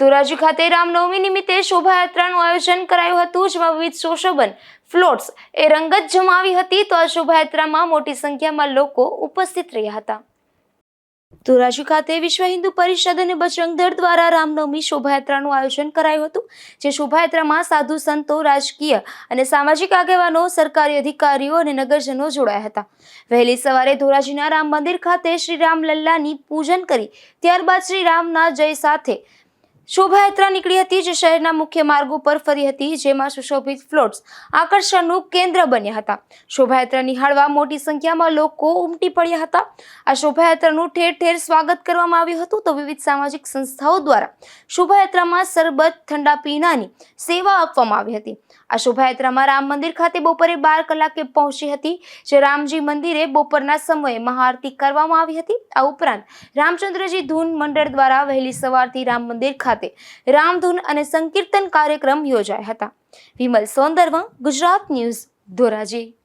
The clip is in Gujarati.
ધોરાજી ખાતે રામનવમી નિમિત્તે શોભાયાત્રાનું આયોજન કરાયું હતું, જેમાં વિવિધ શોષોબન ફ્લોટ્સ એ રંગત જમાવી હતી. તો આ શોભાયાત્રામાં મોટી સંખ્યામાં લોકો ઉપસ્થિત રહ્યા હતા. ધોરાજી ખાતે વિશ્વ હિન્દુ પરિષદ અને બજરંગ દળ દ્વારા રામનવમી શોભાયાત્રાનું આયોજન કરાયું હતું, જે શોભાયાત્રામાં સાધુ સંતો, રાજકીય અને સામાજિક આગેવાનો, સરકારી અધિકારીઓ અને નગરજનો જોડાયા હતા. વહેલી સવારે ધોરાજીના રામ મંદિર ખાતે શ્રી રામ લલ્લાની પૂજન કરી, ત્યારબાદ શ્રી રામના જય સાથે શોભાયાત્રા નીકળી હતી જે શહેરના મુખ્ય માર્ગો પર ફરી હતી, જેમાં સુશોભિત ફ્લોટ્સ આકર્ષણનું કેન્દ્ર બન્યા હતા. શોભાયાત્રા નિહાળવા મોટી સંખ્યામાં લોકો ઉમટી પડ્યા હતા. આ શોભાયાત્રાનું ઠેર ઠેર સ્વાગત કરવામાં આવ્યું હતું તો વિવિધ સામાજિક સંસ્થાઓ દ્વારા શોભાયાત્રામાં સરબત ઠંડા પીણાની સેવા આપવામાં આવી હતી. આ શોભાયાત્રામાં રામ મંદિર ખાતે બપોરે બાર કલાકે પહોંચી હતી, જે રામજી મંદિરે બપોરના સમયે મહાઆરતી કરવામાં આવી હતી. આ ઉપરાંત રામચંદ્રજી ધૂન મંડળ દ્વારા વહેલી સવારથી રામ મંદિર ખાતે રામધૂન અને સંકીર્તન કાર્યક્રમ યોજાયા હતા. વિમલ સોંદરવા ગુજરાત ન્યૂઝ ધોરાજી.